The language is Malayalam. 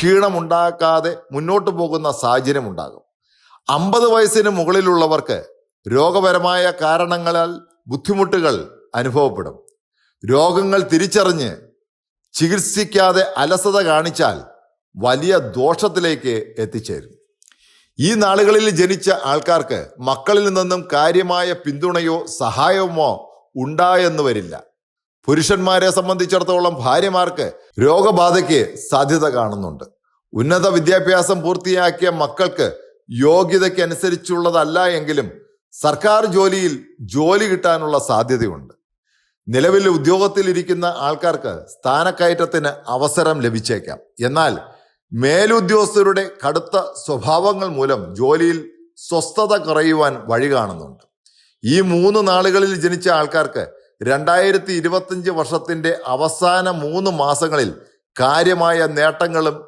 ക്ഷീണമുണ്ടാക്കാതെ മുന്നോട്ട് പോകുന്ന സാഹചര്യം ഉണ്ടാകും. അമ്പത് വയസ്സിന് മുകളിലുള്ളവർക്ക് രോഗപരമായ കാരണങ്ങളാൽ ബുദ്ധിമുട്ടുകൾ അനുഭവപ്പെടും. രോഗങ്ങൾ തിരിച്ചറിഞ്ഞ് ചികിത്സിക്കാതെ അലസത കാണിച്ചാൽ വലിയ ദോഷത്തിലേക്ക് എത്തിച്ചേരും. ഈ നാളുകളിൽ ജനിച്ച ആൾക്കാർക്ക് മക്കളിൽ നിന്നും കാര്യമായ പിന്തുണയോ സഹായമോ ഉണ്ടായെന്ന് വരില്ല. പുരുഷന്മാരെ സംബന്ധിച്ചിടത്തോളം ഭാര്യമാർക്ക് രോഗബാധയ്ക്ക് സാധ്യത കാണുന്നുണ്ട്. ഉന്നത വിദ്യാഭ്യാസം പൂർത്തിയാക്കിയ മക്കൾക്ക് യോഗ്യതയ്ക്കനുസരിച്ചുള്ളതല്ല എങ്കിലും സർക്കാർ ജോലിയിൽ ജോലി കിട്ടാനുള്ള സാധ്യതയുണ്ട്. നിലവിൽ ഉദ്യോഗത്തിലിരിക്കുന്ന ആൾക്കാർക്ക് സ്ഥാനക്കയറ്റത്തിന് അവസരം ലഭിച്ചേക്കാം. എന്നാൽ മേലുദ്യോഗസ്ഥരുടെ കടുത്ത സ്വഭാവങ്ങൾ മൂലം ജോലിയിൽ സ്വസ്ഥത കുറയുവാൻ വഴി കാണുന്നുണ്ട്. ഈ മൂന്ന് നാളുകളിൽ ജനിച്ച ആൾക്കാർക്ക് രണ്ടായിരത്തി ഇരുപത്തിയഞ്ച് വർഷത്തിന്റെ അവസാന മൂന്ന് മാസങ്ങളിൽ കാര്യമായ നേട്ടങ്ങളും